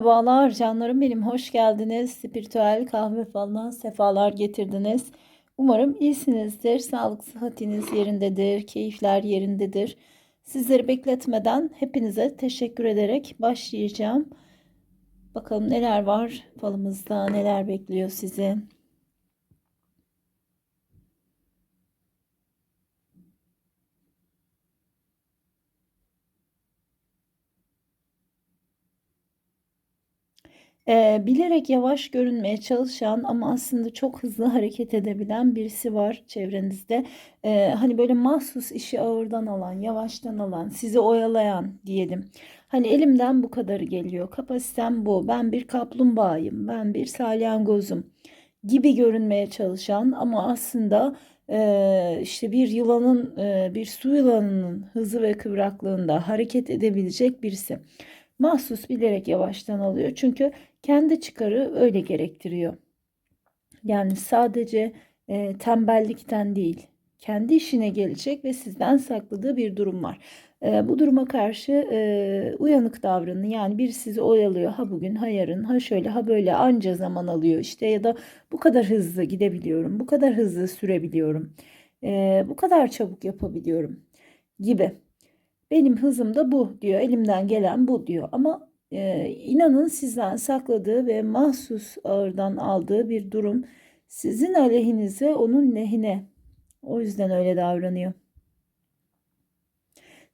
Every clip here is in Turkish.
Merhabalar canlarım benim hoş geldiniz. Spiritüel kahve falına sefalar getirdiniz. Umarım iyisinizdir. Sağlık sıhhatiniz yerindedir. Keyifler yerindedir. Sizleri bekletmeden hepinize teşekkür ederek başlayacağım. Bakalım neler var falımızda neler bekliyor sizi. Ee, bilerek yavaş görünmeye çalışan ama aslında çok hızlı hareket edebilen birisi var çevrenizde. Ee, hani böyle mahsus işi ağırdan alan, yavaştan alan, sizi oyalayan diyelim. Hani elimden bu kadarı geliyor, kapasitem bu, ben bir kaplumbağayım, ben bir salyangozum gibi görünmeye çalışan ama aslında e, işte bir yılanın, e, bir su yılanının hızı ve kıvraklığında hareket edebilecek birisi mahsus bilerek yavaştan alıyor. Çünkü kendi çıkarı öyle gerektiriyor. Yani sadece e, tembellikten değil, kendi işine gelecek ve sizden sakladığı bir durum var. E, bu duruma karşı e, uyanık davranın. Yani bir sizi oyalıyor. Ha bugün, ha yarın, ha şöyle, ha böyle anca zaman alıyor işte ya da bu kadar hızlı gidebiliyorum, bu kadar hızlı sürebiliyorum, e, bu kadar çabuk yapabiliyorum gibi. Benim hızım da bu diyor. Elimden gelen bu diyor. Ama e, inanın sizden sakladığı ve mahsus ağırdan aldığı bir durum sizin aleyhinize onun lehine. O yüzden öyle davranıyor.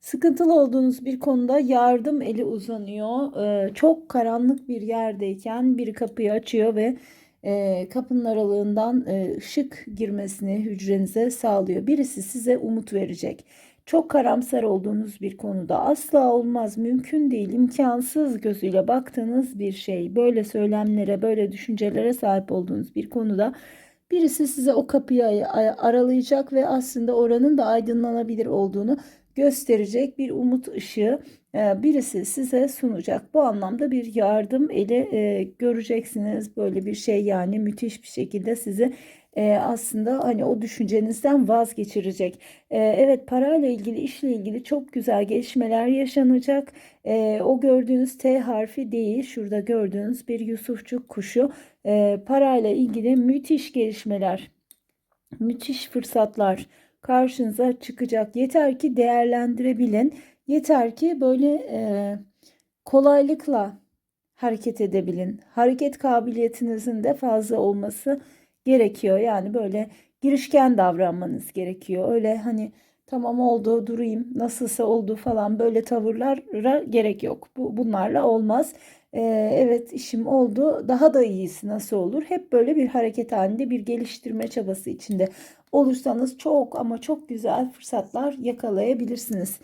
Sıkıntılı olduğunuz bir konuda yardım eli uzanıyor. Ee, çok karanlık bir yerdeyken bir kapıyı açıyor ve e, kapının aralığından e, ışık girmesini hücrenize sağlıyor. Birisi size umut verecek. Çok karamsar olduğunuz bir konuda asla olmaz, mümkün değil, imkansız gözüyle baktığınız bir şey. Böyle söylemlere, böyle düşüncelere sahip olduğunuz bir konuda birisi size o kapıyı aralayacak ve aslında oranın da aydınlanabilir olduğunu gösterecek bir umut ışığı e, birisi size sunacak. Bu anlamda bir yardım eli e, göreceksiniz. Böyle bir şey yani müthiş bir şekilde sizi e, aslında hani o düşüncenizden vazgeçirecek. E, evet parayla ilgili işle ilgili çok güzel gelişmeler yaşanacak. E, o gördüğünüz T harfi değil şurada gördüğünüz bir Yusufçuk kuşu e, parayla ilgili müthiş gelişmeler, müthiş fırsatlar karşınıza çıkacak. Yeter ki değerlendirebilin. Yeter ki böyle e, kolaylıkla hareket edebilin. Hareket kabiliyetinizin de fazla olması gerekiyor. Yani böyle girişken davranmanız gerekiyor. Öyle hani tamam oldu durayım nasılsa oldu falan böyle tavırlara gerek yok. Bu, bunlarla olmaz. Ee, evet işim oldu daha da iyisi nasıl olur? Hep böyle bir hareket halinde bir geliştirme çabası içinde olursanız çok ama çok güzel fırsatlar yakalayabilirsiniz.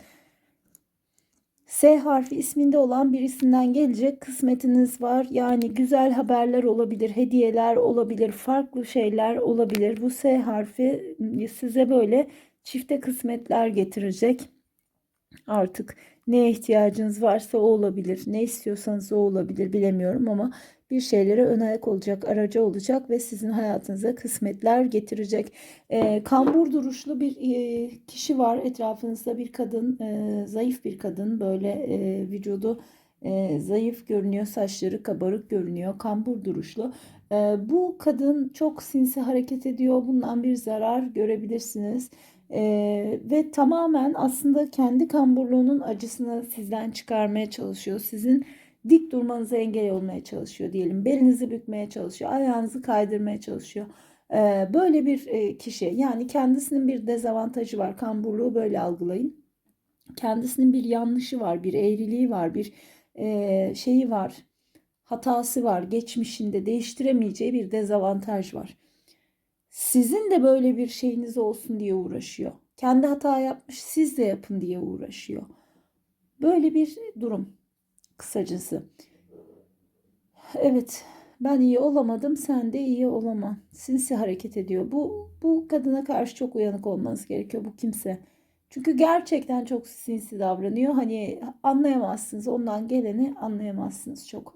S harfi isminde olan birisinden gelecek kısmetiniz var. Yani güzel haberler olabilir, hediyeler olabilir, farklı şeyler olabilir. Bu S harfi size böyle çifte kısmetler getirecek. Artık neye ihtiyacınız varsa o olabilir. Ne istiyorsanız o olabilir bilemiyorum ama bir şeylere ön ayak olacak, aracı olacak ve sizin hayatınıza kısmetler getirecek. E, kambur duruşlu bir e, kişi var etrafınızda bir kadın, e, zayıf bir kadın böyle e, vücudu e, zayıf görünüyor, saçları kabarık görünüyor, kambur duruşlu. E, bu kadın çok sinsi hareket ediyor, bundan bir zarar görebilirsiniz. Ee, ve tamamen aslında kendi kamburluğunun acısını sizden çıkarmaya çalışıyor. Sizin dik durmanıza engel olmaya çalışıyor diyelim. Belinizi bükmeye çalışıyor, ayağınızı kaydırmaya çalışıyor. Ee, böyle bir e, kişi yani kendisinin bir dezavantajı var. Kamburluğu böyle algılayın. Kendisinin bir yanlışı var, bir eğriliği var, bir e, şeyi var, hatası var. Geçmişinde değiştiremeyeceği bir dezavantaj var. Sizin de böyle bir şeyiniz olsun diye uğraşıyor. Kendi hata yapmış, siz de yapın diye uğraşıyor. Böyle bir durum kısacası. Evet, ben iyi olamadım, sen de iyi olama. Sinsi hareket ediyor. Bu bu kadına karşı çok uyanık olmanız gerekiyor bu kimse. Çünkü gerçekten çok sinsi davranıyor. Hani anlayamazsınız. Ondan geleni anlayamazsınız çok.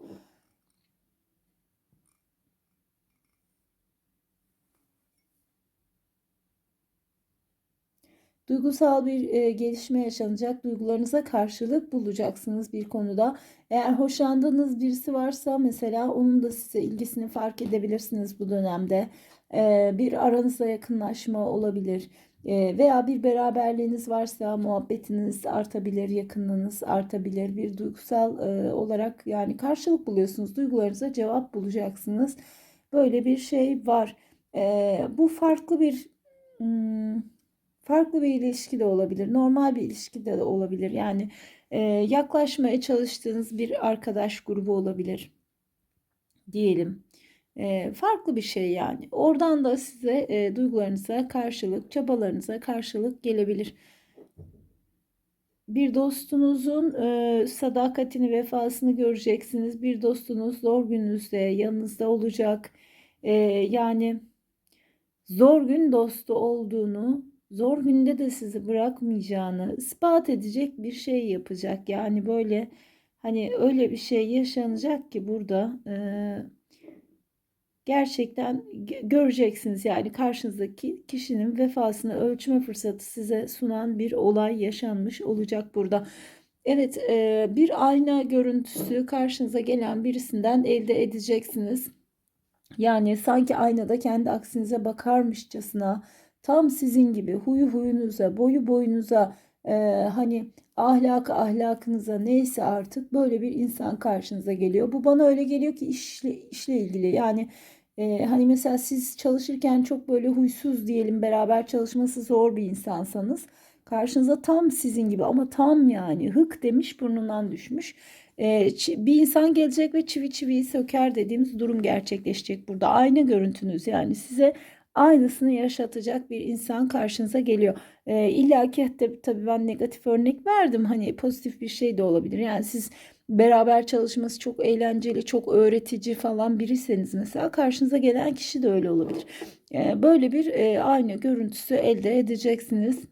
Duygusal bir e, gelişme yaşanacak. Duygularınıza karşılık bulacaksınız bir konuda. Eğer hoşlandığınız birisi varsa mesela onun da size ilgisini fark edebilirsiniz bu dönemde. E, bir aranızda yakınlaşma olabilir. E, veya bir beraberliğiniz varsa muhabbetiniz artabilir, yakınlığınız artabilir. Bir duygusal e, olarak yani karşılık buluyorsunuz. Duygularınıza cevap bulacaksınız. Böyle bir şey var. E, bu farklı bir hmm, farklı bir ilişki de olabilir. Normal bir ilişki de olabilir. Yani e, yaklaşmaya çalıştığınız bir arkadaş grubu olabilir diyelim. E, farklı bir şey yani. Oradan da size e, duygularınıza karşılık, çabalarınıza karşılık gelebilir. Bir dostunuzun e, sadakatini, vefasını göreceksiniz. Bir dostunuz zor gününüzde yanınızda olacak. E, yani zor gün dostu olduğunu, zor günde de sizi bırakmayacağını ispat edecek bir şey yapacak. Yani böyle hani öyle bir şey yaşanacak ki burada e, gerçekten göreceksiniz yani karşınızdaki kişinin vefasını ölçme fırsatı size sunan bir olay yaşanmış olacak burada. Evet e, bir ayna görüntüsü karşınıza gelen birisinden elde edeceksiniz. Yani sanki aynada kendi aksinize bakarmışçasına tam sizin gibi huyu huyunuza, boyu boyunuza, e, hani ahlakı ahlakınıza neyse artık böyle bir insan karşınıza geliyor. Bu bana öyle geliyor ki işle, işle ilgili yani e, hani mesela siz çalışırken çok böyle huysuz diyelim beraber çalışması zor bir insansanız karşınıza tam sizin gibi ama tam yani hık demiş burnundan düşmüş e, bir insan gelecek ve çivi çiviyi söker dediğimiz durum gerçekleşecek burada. Aynı görüntünüz yani size aynısını yaşatacak bir insan karşınıza geliyor. E, İlla ki tabii, ben negatif örnek verdim. Hani pozitif bir şey de olabilir. Yani siz beraber çalışması çok eğlenceli, çok öğretici falan biriyseniz mesela karşınıza gelen kişi de öyle olabilir. E, böyle bir e, aynı görüntüsü elde edeceksiniz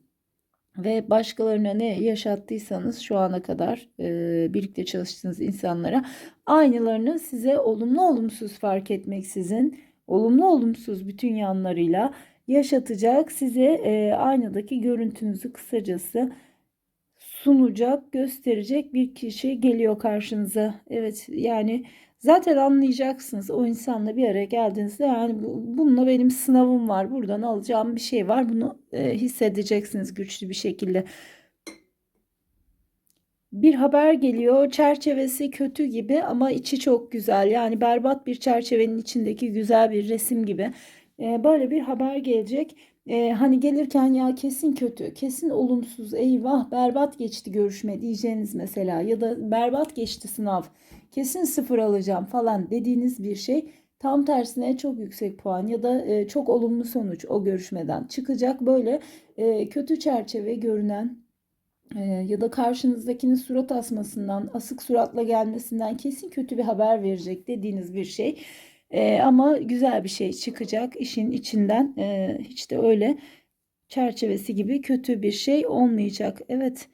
ve başkalarına ne yaşattıysanız şu ana kadar e, birlikte çalıştığınız insanlara aynılarını size olumlu olumsuz fark etmeksizin olumlu olumsuz bütün yanlarıyla yaşatacak size e, aynadaki görüntünüzü kısacası sunacak gösterecek bir kişi geliyor karşınıza. Evet yani Zaten anlayacaksınız o insanla bir araya geldiğinizde yani bununla benim sınavım var. Buradan alacağım bir şey var. Bunu e, hissedeceksiniz güçlü bir şekilde. Bir haber geliyor. Çerçevesi kötü gibi ama içi çok güzel. Yani berbat bir çerçevenin içindeki güzel bir resim gibi. E, böyle bir haber gelecek. E, hani gelirken ya kesin kötü, kesin olumsuz, eyvah berbat geçti görüşme diyeceğiniz mesela ya da berbat geçti sınav kesin sıfır alacağım falan dediğiniz bir şey tam tersine çok yüksek puan ya da e, çok olumlu sonuç o görüşmeden çıkacak. Böyle e, kötü çerçeve görünen ya da karşınızdakinin surat asmasından, asık suratla gelmesinden kesin kötü bir haber verecek dediğiniz bir şey. E, ama güzel bir şey çıkacak işin içinden. E, hiç de öyle çerçevesi gibi kötü bir şey olmayacak. Evet.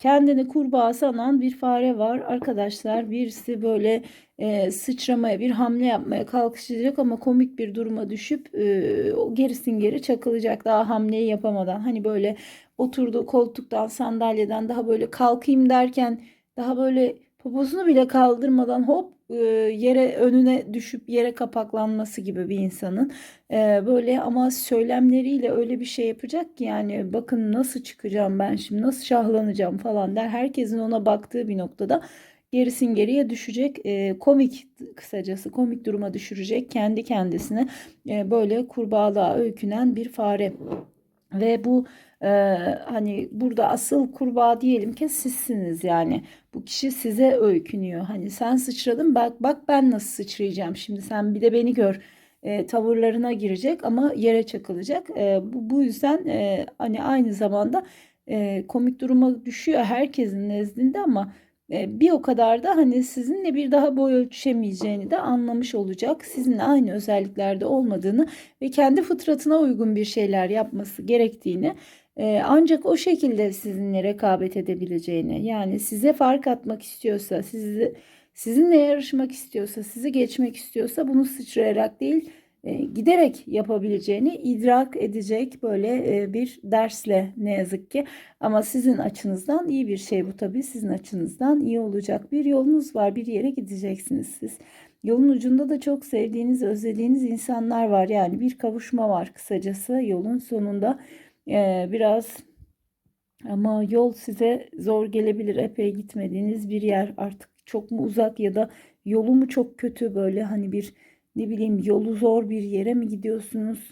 Kendini kurbağa sanan bir fare var. Arkadaşlar birisi böyle e, sıçramaya bir hamle yapmaya kalkışacak ama komik bir duruma düşüp e, gerisin geri çakılacak daha hamleyi yapamadan. Hani böyle oturduğu koltuktan sandalyeden daha böyle kalkayım derken daha böyle poposunu bile kaldırmadan hop e, yere önüne düşüp yere kapaklanması gibi bir insanın e, böyle ama söylemleriyle öyle bir şey yapacak ki yani bakın nasıl çıkacağım ben şimdi nasıl şahlanacağım falan der. Herkesin ona baktığı bir noktada gerisin geriye düşecek. E, komik kısacası komik duruma düşürecek kendi kendisine böyle kurbağalığa öykünen bir fare ve bu e, hani burada asıl kurbağa diyelim ki sizsiniz yani. Bu kişi size öykünüyor. Hani sen sıçradın bak bak ben nasıl sıçrayacağım şimdi sen bir de beni gör e, tavırlarına girecek ama yere çakılacak. E, bu, bu yüzden e, hani aynı zamanda e, komik duruma düşüyor herkesin nezdinde ama bir o kadar da hani sizinle bir daha boy ölçüşemeyeceğini de anlamış olacak. Sizinle aynı özelliklerde olmadığını ve kendi fıtratına uygun bir şeyler yapması gerektiğini e, ancak o şekilde sizinle rekabet edebileceğini yani size fark atmak istiyorsa sizi sizinle yarışmak istiyorsa, sizi geçmek istiyorsa bunu sıçrayarak değil, giderek yapabileceğini idrak edecek böyle e, bir dersle ne yazık ki. Ama sizin açınızdan iyi bir şey bu tabii. Sizin açınızdan iyi olacak bir yolunuz var. Bir yere gideceksiniz siz. Yolun ucunda da çok sevdiğiniz, özlediğiniz insanlar var. Yani bir kavuşma var kısacası yolun sonunda. E, biraz ama yol size zor gelebilir. Epey gitmediğiniz bir yer artık çok mu uzak ya da yolu mu çok kötü böyle hani bir ne bileyim yolu zor bir yere mi gidiyorsunuz?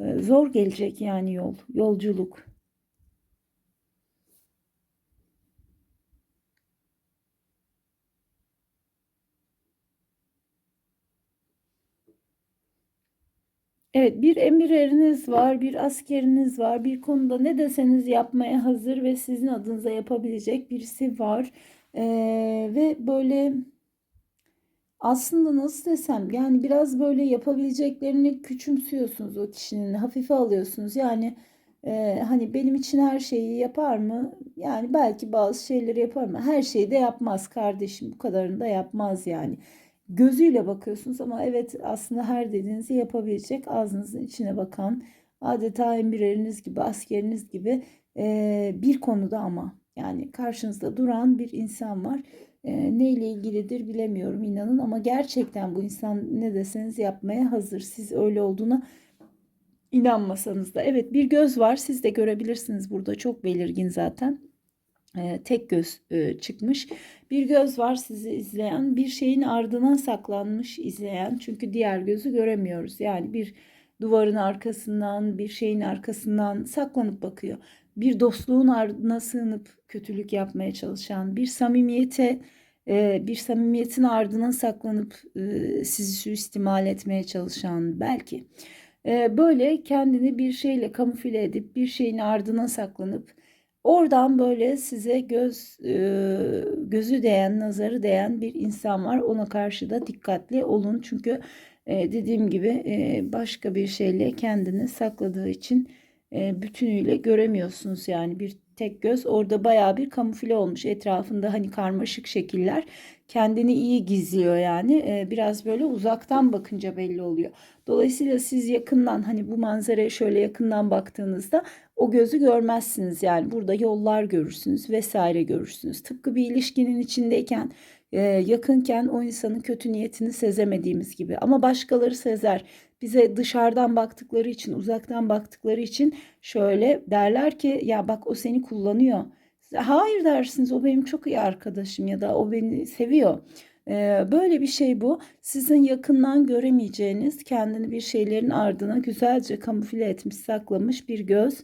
Ee, zor gelecek yani yol, yolculuk. Evet, bir emirleriniz var, bir askeriniz var, bir konuda ne deseniz yapmaya hazır ve sizin adınıza yapabilecek birisi var. Ee, ve böyle aslında nasıl desem yani biraz böyle yapabileceklerini küçümsüyorsunuz o kişinin hafife alıyorsunuz. Yani e, hani benim için her şeyi yapar mı? Yani belki bazı şeyleri yapar mı? Her şeyi de yapmaz kardeşim bu kadarını da yapmaz yani. Gözüyle bakıyorsunuz ama evet aslında her dediğinizi yapabilecek ağzınızın içine bakan adeta emirleriniz gibi askeriniz gibi e, bir konuda ama yani karşınızda duran bir insan var e, neyle ilgilidir bilemiyorum inanın ama gerçekten bu insan ne deseniz yapmaya hazır. Siz öyle olduğuna inanmasanız da. Evet bir göz var siz de görebilirsiniz burada çok belirgin zaten. E, tek göz e, çıkmış. Bir göz var sizi izleyen bir şeyin ardına saklanmış izleyen çünkü diğer gözü göremiyoruz. Yani bir duvarın arkasından bir şeyin arkasından saklanıp bakıyor bir dostluğun ardına sığınıp kötülük yapmaya çalışan, bir samimiyete, e, bir samimiyetin ardına saklanıp e, sizi suistimal etmeye çalışan belki. E, böyle kendini bir şeyle kamufle edip bir şeyin ardına saklanıp oradan böyle size göz gözü değen, nazarı değen bir insan var. Ona karşı da dikkatli olun. Çünkü dediğim gibi başka bir şeyle kendini sakladığı için e, bütünüyle göremiyorsunuz yani bir tek göz orada baya bir kamufle olmuş etrafında hani karmaşık şekiller kendini iyi gizliyor yani e, biraz böyle uzaktan bakınca belli oluyor. Dolayısıyla siz yakından hani bu manzaraya şöyle yakından baktığınızda o gözü görmezsiniz yani burada yollar görürsünüz vesaire görürsünüz. Tıpkı bir ilişkinin içindeyken yakınken o insanın kötü niyetini sezemediğimiz gibi ama başkaları sezer bize dışarıdan baktıkları için, uzaktan baktıkları için şöyle derler ki ya bak o seni kullanıyor. Hayır dersiniz o benim çok iyi arkadaşım ya da o beni seviyor. Böyle bir şey bu. Sizin yakından göremeyeceğiniz kendini bir şeylerin ardına güzelce kamufle etmiş, saklamış bir göz.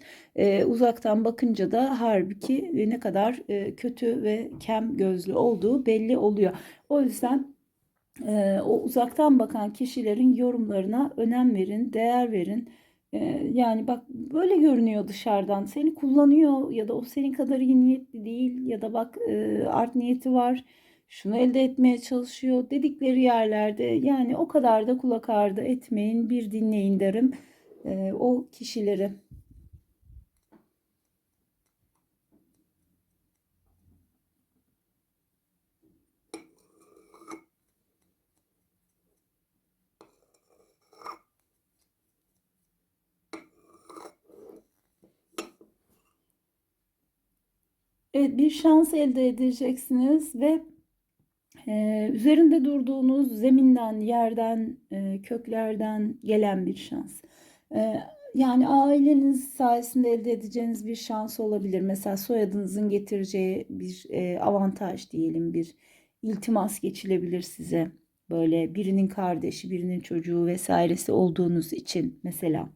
Uzaktan bakınca da halbuki ne kadar kötü ve kem gözlü olduğu belli oluyor. O yüzden o uzaktan bakan kişilerin yorumlarına önem verin, değer verin. Yani bak böyle görünüyor dışarıdan. Seni kullanıyor ya da o senin kadar iyi niyetli değil ya da bak art niyeti var. Şunu elde etmeye çalışıyor dedikleri yerlerde yani o kadar da kulak ardı etmeyin bir dinleyin derim e, o kişileri. Evet, bir şans elde edeceksiniz ve e, üzerinde durduğunuz zeminden, yerden, e, köklerden gelen bir şans. E, yani aileniz sayesinde elde edeceğiniz bir şans olabilir. Mesela soyadınızın getireceği bir e, avantaj diyelim, bir iltimas geçilebilir size. Böyle birinin kardeşi, birinin çocuğu vesairesi olduğunuz için mesela.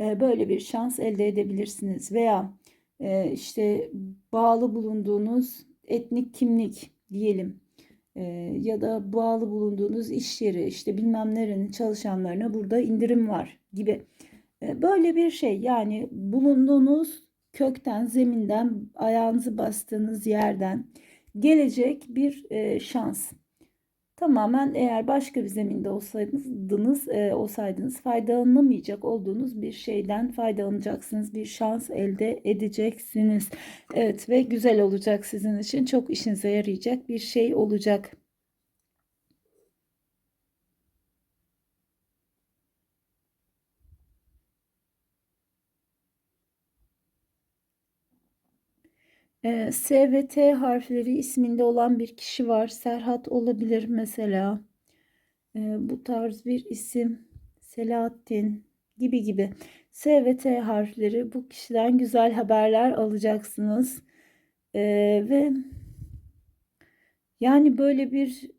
E, böyle bir şans elde edebilirsiniz veya e, işte bağlı bulunduğunuz etnik kimlik diyelim e, ya da bağlı bulunduğunuz iş yeri işte bilmem nerenin çalışanlarına burada indirim var gibi. E, böyle bir şey yani bulunduğunuz kökten, zeminden, ayağınızı bastığınız yerden gelecek bir e, şans. Tamamen eğer başka bir zeminde olsaydınız, e, olsaydınız faydalanamayacak olduğunuz bir şeyden faydalanacaksınız. Bir şans elde edeceksiniz. Evet ve güzel olacak sizin için. Çok işinize yarayacak bir şey olacak. Ee, S ve T harfleri isminde olan bir kişi var. Serhat olabilir mesela. Ee, bu tarz bir isim. Selahattin gibi gibi. S ve T harfleri bu kişiden güzel haberler alacaksınız. Ee, ve yani böyle bir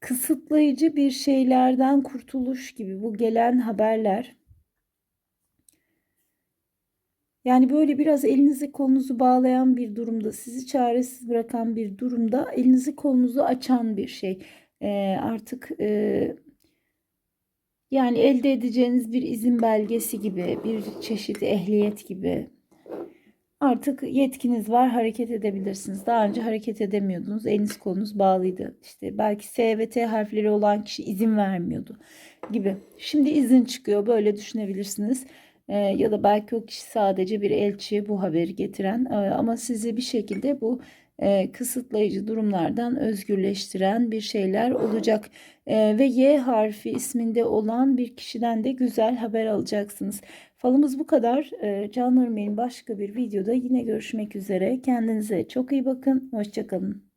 kısıtlayıcı bir şeylerden kurtuluş gibi bu gelen haberler. Yani böyle biraz elinizi kolunuzu bağlayan bir durumda, sizi çaresiz bırakan bir durumda elinizi kolunuzu açan bir şey. Ee, artık e, yani elde edeceğiniz bir izin belgesi gibi, bir çeşit ehliyet gibi. Artık yetkiniz var, hareket edebilirsiniz. Daha önce hareket edemiyordunuz, eliniz kolunuz bağlıydı. İşte belki S ve T harfleri olan kişi izin vermiyordu gibi. Şimdi izin çıkıyor, böyle düşünebilirsiniz. Ee, ya da belki o kişi sadece bir elçi bu haberi getiren e, ama sizi bir şekilde bu e, kısıtlayıcı durumlardan özgürleştiren bir şeyler olacak. E, ve Y harfi isminde olan bir kişiden de güzel haber alacaksınız. Falımız bu kadar. Canlarım benim başka bir videoda yine görüşmek üzere. Kendinize çok iyi bakın. Hoşçakalın.